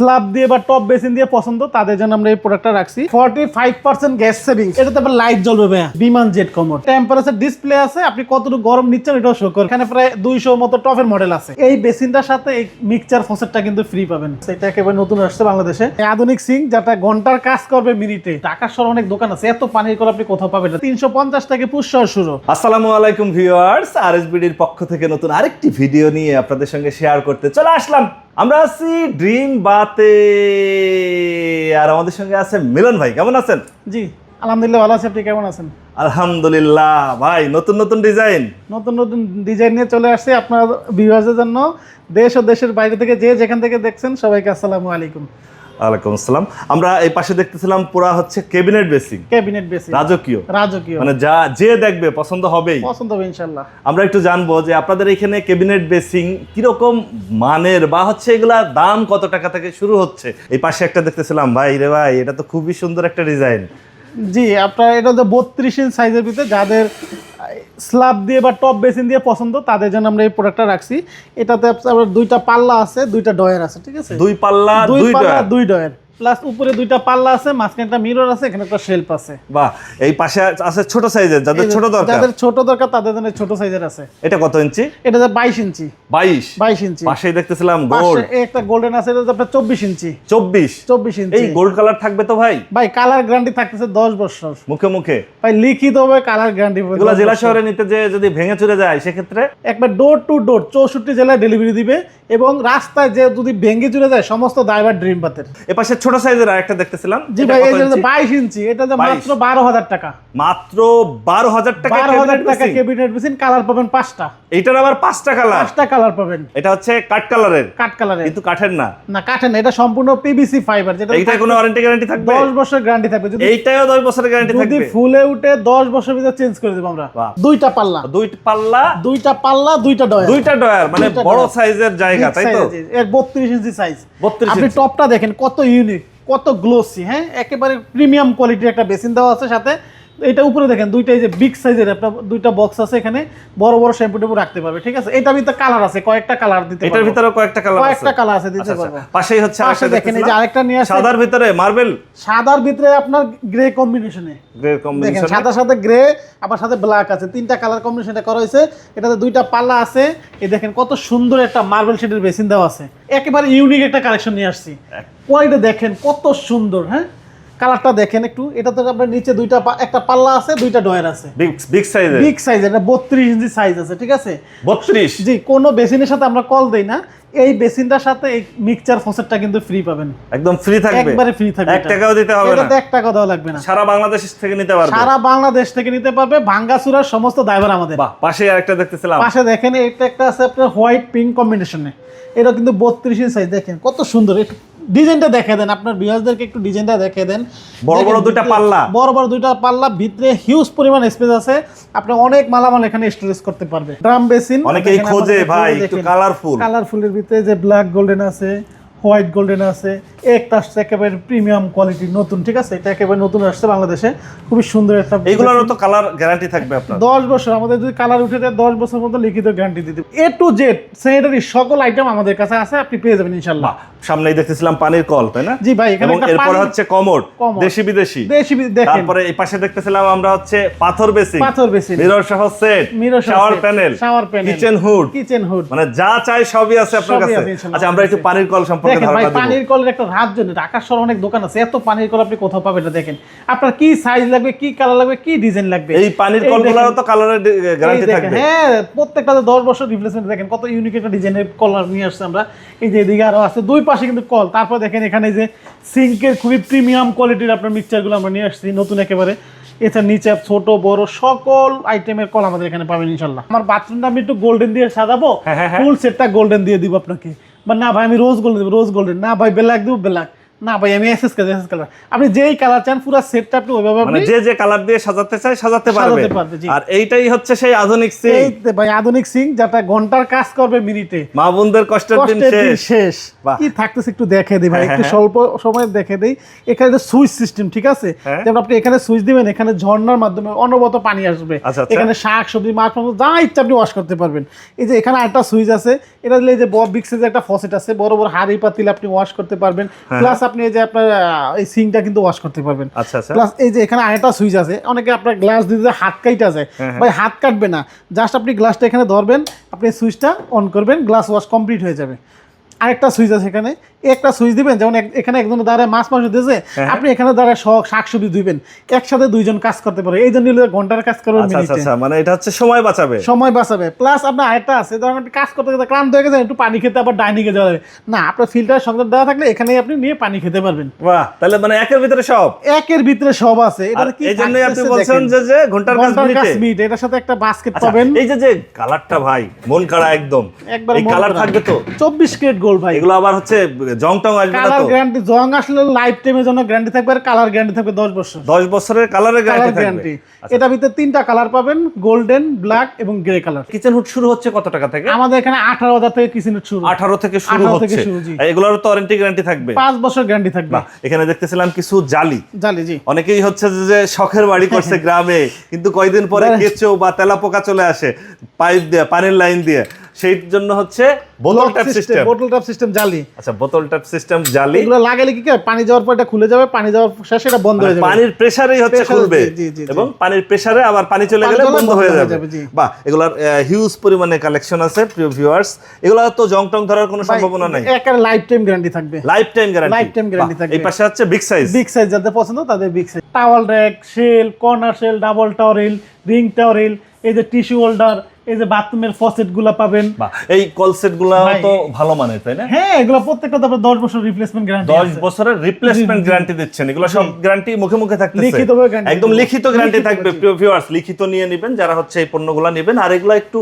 Slab দিয়ে বা top basin দিয়ে পছন্দ, তাদের জন্য আমরা এই প্রোডাক্টটা রাখছি। Forty five percent gas saving এটাতে আবার লাইট জ্বলবে ভাইয়া। বিমান জেট কমোড। টেম্পারেচার ডিসপ্লে আছে, আপনি কতটুকু গরম নিচ্ছেন এটাও শো করে এখানে প্রায় দুইশো মতো টপের মডেল আছে। এই বেসিনটার সাথে এই মিক্সচার ফসেটটা কিন্তু ফ্রি পাবেন। এটা একেবারে নতুন আসছে বাংলাদেশে। আধুনিক সিং যেটা ঘণ্টার কাজ করবে মিনিটে। ঢাকার শহর অনেক দোকান আছে, এত পানির কল আপনি কোথাও পাবেন না। তিনশো পঞ্চাশ থেকে পুষ্কর শুরু। আসসালামু আলাইকুম ভিউয়ার্স আরএসবিডির পক্ষ থেকে নতুন আরেকটি ভিডিও নিয়ে আপনাদের সঙ্গে শেয়ার করতে চলে আসলাম। আমরা আছি ড্রিম বাতে। আর আমাদের সঙ্গে আছে মিলন ভাই কেমন আছেন? জি আলহামদুলিল্লাহ ভালো আছে। আপনি কেমন আছেন? আলহামদুলিল্লাহ ভাই নতুন নতুন ডিজাইন। নতুন নতুন ডিজাইন নিয়ে চলে আসছে আপনার ভিউয়ার্সের জন্য। দেশ ও দেশের বাইরে থেকে যে যেখান থেকে দেখছেন সবাইকে আসসালামু আলাইকুম। আসসালাম। আমরা এই পাশে দেখতেছিলাম পুরা হচ্ছে ক্যাবিনেট বেসিং ক্যাবিনেট বেসি রাজকীয়। রাজকীয়। মানে যা যে দেখবে পছন্দ হবেই। পছন্দ হবে ইনশাল্লাহ। আমরা একটু জানব যে আপনাদের এখানে ক্যাবিনেট বেসিং কীরকম মানের বা হচ্ছে এগুলা দাম কত টাকা থেকে শুরু হচ্ছে? এই পাশে একটা দেখতেছিলাম ভাই রে ভাই এটা তো খুবই সুন্দর একটা ডিজাইন। জি আপনার এটা হচ্ছে বত্রিশ ইঞ্চ সাইজের ভিতরে যাদের স্ল্যাব দিয়ে বা টপ বেসিন দিয়ে পছন্দ তাদের জন্য আমরা এই প্রোডাক্টটা রাখছি। এটাতে আপনার দুইটা পাল্লা আছে দুইটা ডয়ার আছে ঠিক আছে? দুই পাল্লা দুই দুই পাল্লা দুই ডয়ার প্লাস উপরে দুইটা পাল্লা আছে মাঝখানে একটা মিরর আছে এখানে একটা শেলফ আছে। বাহ এই পাশে আছে ছোট সাইজের যাদের ছোট দরকার। যাদের ছোট দরকার তাদের জন্য ছোট সাইজের আছে। এটা কত ইঞ্চি? এটা যে বাইশ ইঞ্চি। বাইশ? বাইশ ইঞ্চি। পাশেই দেখতেছিলাম পাশে একটা গোল্ডেন আছে এটা আপনার চব্বিশ ইঞ্চি। চব্বিশ? চব্বিশ ইঞ্চি। এই গোল্ড কালার থাকবে তো ভাই? ভাই কালার গ্যারান্টি থাকতেছে দশ বছর। মুখে মুখে। ভাই লিখিত হবে কালার গ্যারান্টি এগুলা জেলা শহরে নিতে যে যদি ভেঙে চলে যায় সেক্ষেত্রে? একবার ডোর টু ডোর চৌষট্টি জেলায় ডেলিভারি দিবে। এবং রাস্তায় যে যদি ভেঙে চলে যায় সমস্ত ড্রাইভার ড্রিম পাথের এ পাশে ছোট সাইজের আরেকটা দেখতেছিলাম জি ভাই এই যে ইঞ্চি? বাইশ ইঞ্চি এটা যে মাত্র বারো হাজার টাকা। মাত্র বারো হাজার টাকা বারো হাজার cabinet টাকা কেবিনেট ক্যাবিনেট মেশিন কালার পাবেন পাঁচটা। এইটার আবার পাঁচটা কালার পাঁচটা কালার পাবেন। এটা হচ্ছে কাঠ কালারের কাঠ কালারের কিন্তু কাঠের না। না কাঠের না এটা সম্পূর্ণ পিভিসি ফাইবার যেটা এইটার কোনো ওয়ারেন্টি গ্যারান্টি থাকবে? দশ বছর গ্যারান্টি থাকবে। যদি এইটাও দশ বছরের গ্যারান্টি থাকবে। যদি ফুলে উঠে দশ বছর ভিতরে চেঞ্জ করে দেবো আমরা। বাহ। দুইটা পাল্লা। দুইটা পাল্লা? দুইটা পাল্লা দুইটা ডয়ার। দুইটা ডয়ার মানে বড় সাইজের জায়গা তাই তো? বত্রিশ ইঞ্চি সাইজ 32 আপনি টপটা দেখেন কত ইউনিক কত গ্লোসি হ্যাঁ? একেবারে প্রিমিয়াম কোয়ালিটির একটা বেসিন দেওয়া আছে সাথে। এটা উপরে দেখেন দুইটা এই যে বিগ সাইজের একটা দুইটা বক্স আছে এখানে বড় বড় শ্যাম্পু টেম্পু রাখতে পারবে ঠিক আছে? এটার ভিতরে কালার আছে কয়েকটা কালার দিতে এটার ভিতরে কয়েকটা কালার আছে। কয়েকটা কালার আছে দিতে আচ্ছা, আচ্ছা। পারব। পাশেই হচ্ছে পাশে দেখেন এই যে আরেকটা নিয়ে আসছে। সাদার ভিতরে মার্বেল সাদার ভিতরে আপনার গ্রে কম্বিনেশনে গ্রে কম্বিনেশন সাদার সাথে গ্রে আবার সাথে ব্ল্যাক আছে। তিনটা কালার কম্বিনেশনটা করা হয়েছে। এটাতে দুইটা পাল্লা আছে। এই দেখেন কত সুন্দর একটা মার্বেল শেডের বেসিন দেওয়া আছে। একেবারে ইউনিক একটা কালেকশন নিয়ে আসছি। কোয়ালিটি দেখেন কত সুন্দর হ্যাঁ? কালারটা দেখেন একটু এটাতে আপনার নিচে দুইটা একটা পাল্লা আছে দুইটা ডয়ার আছে। বিগ সাইজের বিগ সাইজ এটা বত্রিশ ইঞ্চি সাইজ আছে ঠিক আছে? 32 জি কোনো বেসিনের সাথে আমরা কল দেই না। এই বেসিনটার সাথে এই মিক্সচার ফসেটটা কিন্তু ফ্রি পাবেন। একদম ফ্রি থাকবে। একবারে ফ্রি থাকবে এক এটা। টাকাও দিতে হবে না। এটাতে এক টাকা দেওয়া লাগবে না। সারা বাংলাদেশ থেকে নিতে পারবে। সারা বাংলাদেশ থেকে নিতে পারবে ভাঙ্গাচুরার সমস্ত ড্রাইভার আমাদের। বাহ পাশে আরেকটা দেখতেছিলাম। পাশে দেখেন এটা একটা আছে আপনার হোয়াইট পিঙ্ক কম্বিনেশনে এটা কিন্তু বত্রিশ সাইজ দেখেন কত সুন্দর। একটু ডিজাইনটা দেখে দেন আপনার বিয়াসদেরকে একটু ডিজাইনটা দেখে দেন। বড় বড় দুইটা পাল্লা। বড় বড় দুইটা পাল্লা ভিতরে হিউজ পরিমাণ স্পেস আছে। আপনি অনেক মালামাল এখানে স্টোরেজ করতে পারবে। ড্রাম বেসিন অনেকেই খোঁজে ভাই একটু কালারফুল কালারফুলের ভিতরে যে ব্ল্যাক গোল্ডেন আছে হোয়াইট গোল্ডেন আছে একটা আসছে একেবারে প্রিমিয়াম কোয়ালিটি নতুন ঠিক আছে? এটা একেবারে নতুন আসছে বাংলাদেশে। খুবই সুন্দর একটা এইগুলোরও তো কালার গ্যারান্টি থাকবে আপনার। দশ বছর আমাদের যদি কালার উঠে যায় দশ বছর মতো লিখিত গ্যারান্টি দিতে এ টু জেড স্যানিটারি সকল আইটেম আমাদের কাছে আছে আপনি পেয়ে যাবেন ইনশাল্লাহ সামনেই দেখতেছিলাম পানির কল তাই না? জি ভাই, এখানে এবং এরপরে হচ্ছে কমোড। দেশি বিদেশি। দেশি দেখেন। তারপরে এই পাশে দেখতেছিলাম আমরা হচ্ছে পাথর বেসিং পাথর বেসিন। মিরর সহ সেট সহ shower panel shower panel, kitchen hood kitchen hood মানে যা চাই সবই আছে আপনার কাছে। আচ্ছা আমরা একটু পানির কল সম্পর্কে ধারণা দিব। পানির কলের একটা রাজ্য নেই ঢাকার শহর অনেক দোকান আছে। এত পানির কল আপনি কোথাও পাবেন না দেখেন। আপনার কি সাইজ লাগবে কি কালার লাগবে কি ডিজাইন লাগবে? এই পানির এই কলগুলোরও তো কালারের গ্যারান্টি থাকবে। হ্যাঁ প্রত্যেকটাতে দশ বছর রিপ্লেসমেন্ট দেখেন কত ইউনিক একটা ডিজাইনের কলার নিয়ে আসছে আমরা। এই যে এদিকে আরও আছে দুই পাশে কিন্তু কল তারপর দেখেন এখানে যে সিঙ্কের খুবই প্রিমিয়াম কোয়ালিটির আপনার মিক্সচারগুলো আমরা নিয়ে আসছি নতুন একেবারে। এছাড়া নিচে ছোট বড় সকল আইটেমের কল আমাদের এখানে পাবেন ইনশাল্লাহ। আমার বাথরুমটা আমি একটু গোল্ডেন দিয়ে সাজাবো হ্যাঁ, হ্যাঁ, হ্যাঁ। ফুল সেটটা গোল্ডেন দিয়ে দিব আপনাকে। বা না ভাই আমি রোজ গোল্ডেন দেবো রোজ গোল্ডেন না ভাই ব্ল্যাক দেবো ব্ল্যাক না ভাই আমি এসএস কালার এসএস কালার আপনি যেই কালার চান পুরো সেটটা আপনি ওইভাবে মানে যে যে কালার দিয়ে সাজাতে চায় সাজাতে পারবে। আর এইটাই হচ্ছে সেই আধুনিক সিং। যে ভাই আধুনিক সিং যেটা ঘণ্টার কাজ করবে মিনিটে। মা বোনদের কষ্টের দিন শেষ। কি থাকতেছে একটু দেখে দিই ভাই হ্যাঁ, একটু হ্যাঁ। স্বল্প সময় দেখে দিই। এখানে যে সুইচ সিস্টেম ঠিক আছে? হ্যাঁ। যেমন আপনি এখানে সুইচ দিবেন এখানে ঝর্ণার মাধ্যমে অনবরত পানি আসবে। আচ্ছা, আচ্ছা। এখানে শাক সবজি মাছ মাংস যা ইচ্ছা আপনি ওয়াশ করতে পারবেন। এই যে এখানে একটা সুইচ আছে এটা দিলে যে বড় সাইজের একটা ফসেট আছে বড় বড় হাড়ি পাতিল আপনি ওয়াশ করতে পারবেন। প্লাস আপনি এই যে আপনার এই সিংটা কিন্তু ওয়াশ করতে পারবেন। আচ্ছা আচ্ছা। প্লাস এই যে এখানে আরেকটা সুইচ আছে অনেকে আপনার গ্লাস দিতে হাত কাইটা যায়। হ্যাঁ, ভাই হাত কাটবে না। জাস্ট আপনি গ্লাসটা এখানে ধরবেন আপনি সুইচটা অন করবেন গ্লাস ওয়াশ কমপ্লিট হয়ে যাবে। আরেকটা সুইচ আছে এখানে। একটা সুইচ দিবেন যেমন এখানে একজন দাঁড়ায় মাছ মাংস দিয়েছে হ্যাঁ। আপনি এখানে দাঁড়ায় শখ শাকসবজি দিবেন একসাথে দুইজন কাজ করতে পারে এই জন্য ঘণ্টার কাজ করবেন আচ্ছা আচ্ছা আচ্ছা মানে এটা হচ্ছে সময় বাঁচাবে। সময় বাঁচাবে। প্লাস আপনার আরেকটা আছে ধরেন আপনি কাজ করতে করতে ক্লান্ত হয়ে গেছে একটু পানি খেতে আবার ডাইনিং যাওয়া যাবে। না আপনার ফিল্টার সঙ্গে দেওয়া থাকলে এখানেই আপনি নিয়ে পানি খেতে পারবেন। বাহ তাহলে মানে একের ভিতরে সব? একের ভিতরে সব আছে। এটা কি এই জন্যই আপনি বলছেন যে যে ঘণ্টার কাজ মিনিটে। এটার সাথে একটা বাস্কেট পাবেন। এই যে যে কালারটা ভাই মন কাড়া একদম। একবার এই কালার থাকবে তো? চব্বিশ কেট গোল্ড ভাই। এগুলো আবার হচ্ছে জং টং আসবে না কালার তো? গ্যারান্টি জং আসলে লাইফ টাইমের জন্য গ্যারান্টি থাকবে আর কালার গ্যারান্টি থাকবে দশ বছর। দশ বছরের কালারের গ্যারান্টি থাকবে। এটা ভিতরে তিনটা কালার পাবেন গোল্ডেন ব্ল্যাক এবং গ্রে কালার কিচেন হুড শুরু হচ্ছে কত টাকা থেকে? আমাদের এখানে আঠারো হাজার থেকে কিচেনের শুরু। আঠারো থেকে শুরু 18 থেকে শুরু, জি। এগুলোর তো ওয়ারেন্টি গ্যারান্টি থাকবে। পাঁচ বছর গ্যারান্টি থাকবে। এখানে দেখতেছিলাম কিছু জালি। জালি জি। অনেকেই হচ্ছে যে- শখের বাড়ি করছে গ্রামে কিন্তু কয়দিন পরে। কেঁচো বা তেলা পোকা চলে আসে পাইপ দিয়ে পানির লাইন দিয়ে। সেই জন্য হচ্ছে বোতল ট্যাপ সিস্টেম বোতল ট্যাপ সিস্টেম জালি। আচ্ছা বোতল ট্যাপ সিস্টেম জালি। এগুলো লাগালে কি পানি যাওয়ার পর এটা খুলে যাবে পানি যাওয়ার শেষে এটা বন্ধ মানে হয়ে যাবে। পানির প্রেসারেই হচ্ছে খুলবে। এবং পানির প্রেসারে আবার পানি চলে গেলে বন্ধ হয়ে যাবে। জি। বাহ এগুলার হিউজ পরিমাণে কালেকশন আছে প্রিয় ভিউয়ার্স এগুলা তো জং টং ধরার কোনো সম্ভাবনা নাই। একের লাইফ টাইম গ্যারান্টি থাকবে। Life time guarantee life time guarantee থাকবে। এই পাশে হচ্ছে বিগ সাইজ বিগ সাইজ যাদের পছন্দ তাদের big size towel rack shelf corner shelf double towel rail ring towel rail এই যে টিস্যু হোল্ডার এই যে বাথরুমের ফসেটগুলা পাবেন। এই কল সেটগুলা তো ভালো মানের তাই না? হ্যাঁ এগুলো প্রত্যেকটা তারপর দশ বছর রিপ্লেসমেন্ট গ্যারান্টি দশ বছরের রিপ্লেসমেন্ট গ্যারান্টি দিচ্ছেন। এগুলো সব গ্যারান্টি মুখে মুখে থাকতে লিখিত একদম লিখিত গ্যারান্টি থাকবে প্রিয় ভিউয়ার্স লিখিত নিয়ে নেবেন যারা হচ্ছে এই পণ্যগুলো নেবেন। আর এগুলো একটু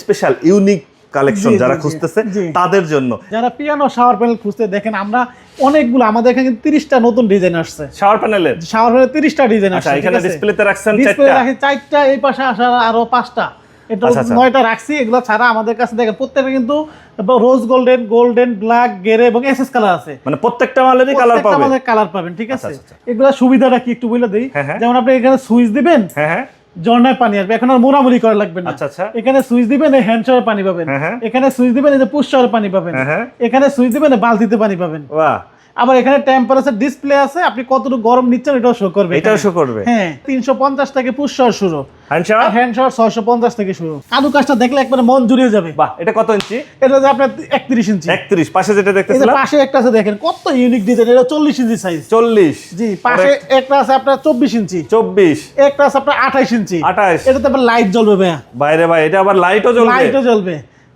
স্পেশাল ইউনিক কালেকশন যারা খুঁজতেছে তাদের জন্য। যারা পিয়ানো শাওয়ার প্যানেল খুঁজতে দেখেন আমরা অনেকগুলো আমাদের এখানে তিরিশটা নতুন ডিজাইন আসছে। শাওয়ার প্যানেলের শাওয়ার প্যানেল তিরিশটা ডিজাইন আচ্ছা আসছে এখানে ডিসপ্লেতে রাখছেন ডিসপ্লে চারটা? রাখি চারটা এই পাশে আসার আরও পাঁচটা। এটা আচ্ছা, আচ্ছা। নয়টা রাখছি এগুলো ছাড়া আমাদের কাছে দেখেন প্রত্যেকটা কিন্তু rose golden golden black grey এবং এসএস কালার আছে। মানে প্রত্যেকটা মালেরই কালার প্রত্যেকটা পাবে? আমাদের কালার পাবেন ঠিক আছে? আচ্ছা, আচ্ছা। এগুলো সুবিধাটা কি একটু বলে দিই? হ্যাঁ, হ্যাঁ। যেমন আপনি এখানে সুইচ দিবেন হ্যাঁ হ্যাঁ। ঝর্ণায় পানি আসবে এখন আর মোড়ামুড়ি করা লাগবে না আচ্ছা, আচ্ছা। এখানে সুইচ দিবেন হ্যান্ড শাওয়ার পানি পাবেন হ্যাঁ, হ্যাঁ। এখানে সুইচ দিবেন পুশ শাওয়ার পানি পাবেন হ্যাঁ। এখানে সুইচ দিবেন বালতিতে পানি পাবেন বাহ আবার এখানে টেম্পারেচার ডিসপ্লে আছে আপনি কতটুকু গরম নিচ্ছেন এটাও শো করবে এটাও শো করবে। হ্যাঁ তিনশো পঞ্চাশ থেকে পুশ শুরু। হ্যান্ড শাওয়ার হ্যান্ড শাওয়ার ছয়শো পঞ্চাশ থেকে শুরু। কাদু কাজটা দেখলে একবারে মন জুড়িয়ে যাবে। বাহ এটা কত ইঞ্চি? এটা যে আপনার একত্রিশ ইঞ্চি। একত্রিশ পাশে যেটা যে দেখতেছিলাম? পাশে একটা আছে দেখেন কত ইউনিক ডিজাইন এটা চল্লিশ ইঞ্চি সাইজ চল্লিশ। জি পাশে একটা আছে আপনার চব্বিশ ইঞ্চি। চব্বিশ। একটা আছে আপনার আঠাইশ ইঞ্চি। আঠাশ এটাতে আবার লাইট জ্বলবে ভাইয়া। বাইরে ভাই এটা আবার লাইটও জ্বলবে। লাইটও জ্বলবে।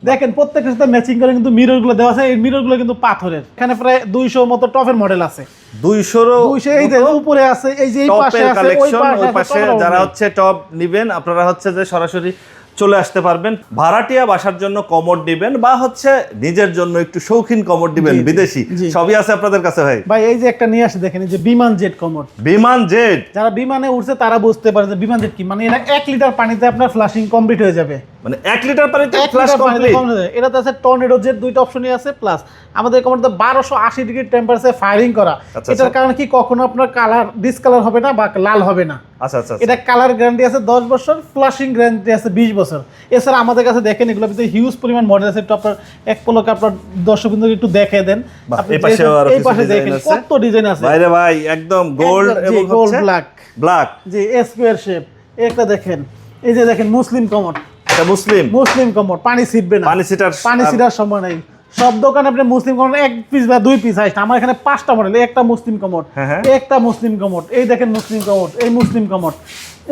দেখেন প্রত্যেকটার সাথে ম্যাচিং করে কিন্তু মিররগুলো দেওয়া আছে। এই মিররগুলো কিন্তু পাথরের। এখানে প্রায় দুইশো মতো টপের মডেল আছে। দুইশোরও দুইশো এই যে উপরে আছে এই যে এই পাশে আছে ওই পাশে যারা হচ্ছে টপ নিবেন আপনারা হচ্ছে যে সরাসরি চলে আসতে পারবেন। ভাড়াটিয়া বাসার জন্য কমোড দিবেন বা হচ্ছে নিজের জন্য একটু শৌখিন কমোড দিবেন বিদেশি। সবই আছে আপনাদের কাছে ভাই। ভাই এই যে একটা নিয়ে আসে দেখেন এই যে বিমান জেট কমোড বিমান জেট। যারা বিমানে উঠছে তারা বুঝতে পারে যে বিমান জেট কি? মানে এটা এক লিটার পানিতে আপনার ফ্লাশিং কমপ্লিট হয়ে যাবে। মানে এক লিটার পানিতে ফ্ল্যাশ কমপ্লিট। এটাতে আছে টর্নেডো জেট দুইটা অপশনই আছে প্লাস আমাদের বারোশো আশি ডিগ্রি টেম্পারেচার ফায়ারিং করা। আচ্ছা, এটার আচ্ছা। কারণে কি? কখনো আপনার কালার ডিসকালার হবে না বা লাল হবে না। আচ্ছা আচ্ছা আচ্ছা। এটা কালার গ্যারান্টি আছে দশ বছর ফ্লাশিং গ্যারান্টি আছে বিশ বছর। এছাড়া আমাদের কাছে দেখেন এগুলো ভিতরে হিউজ পরিমাণ মডেল আছে। একটু আপনার এক পলকে আপনার দর্শক বিন্দু একটু দেখে দেন। এই যে- পাশে দেখেন কত ডিজাইন আছে। ভাই একদম গোল্ড একদম, জি, এবং হচ্ছে black। ব্ল্যাক যে স্কোয়ার শেপ একটা দেখেন এই যে দেখেন মুসলিম কমোড এটা মুসলিম। মুসলিম কমোড পানি ছিটবে না। পানি সিটার পানি ছিটার সময় নেই। সব দোকানে আপনি মুসলিম কমোড এক পিস বা দুই পিস আসছে আমার এখানে পাঁচটা মডেল একটা মুসলিম কমোড হ্যাঁ, হ্যাঁ। একটা মুসলিম কমোড এই দেখেন মুসলিম কমোড এই মুসলিম কমোড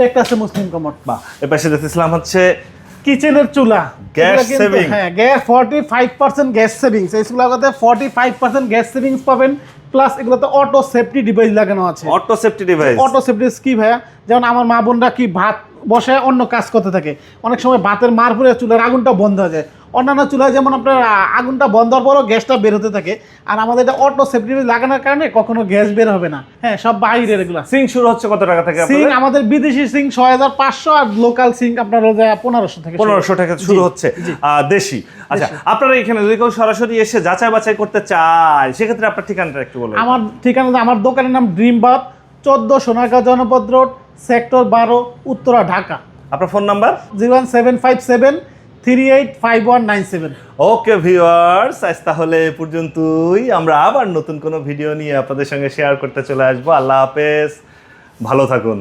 একটা আছে মুসলিম কমোড বাহ এই পাশে দেখতেছিলাম হচ্ছে কিচেনের চুলা। কিন্তু- saving। হ্যাঁ gas forty five percent gas savings. এই চুলাগুলোতে forty five percent gas savings পাবেন। প্লাস এগুলোতে অটো সেফটি ডিভাইস লাগানো আছে। Auto safety device auto safety কি ভাইয়া? যেমন আমার মা বোনরা কি ভাত বসে অন্য কাজ করতে থাকে। অনেক সময় বাতের মার পরে চুলার আগুনটা বন্ধ হয়ে যায়। অন্যান্য চুলায় যেমন আপনার আগুনটা বন্ধ হওয়ার পরও গ্যাসটা বের হতে থাকে। আর আমাদের এটা অটো সেফটি লাগানোর কারণে কখনো গ্যাস বের হবে না। হ্যাঁ সব বাইরের এগুলো। সিং শুরু হচ্ছে কত টাকা থেকে সিং আমাদের বিদেশি সিং ছয় হাজার পাঁচশো আর লোকাল সিং আপনার পনেরোশো থেকে পনেরোশো টাকা শুরু হচ্ছে। দেশি। আচ্ছা আপনারা এখানে যদি কেউ সরাসরি এসে যাচাই বাছাই করতে চায় সেক্ষেত্রে আপনার ঠিকানাটা একটু বলুন। আমার ঠিকানা আমার দোকানের নাম ড্রিম বাথ চোদ্দ সোনারগাঁও জনপদ রোড সেক্টর বারো উত্তরা ঢাকা। আপনার phone number? Zero one seven five seven three eight five one nine seven. Okay viewers আজ তাহলে এ পর্যন্তই। আমরা আবার নতুন কোনো ভিডিও নিয়ে আপনাদের সঙ্গে শেয়ার করতে চলে আসব। আল্লাহ হাফেজ। ভালো থাকুন।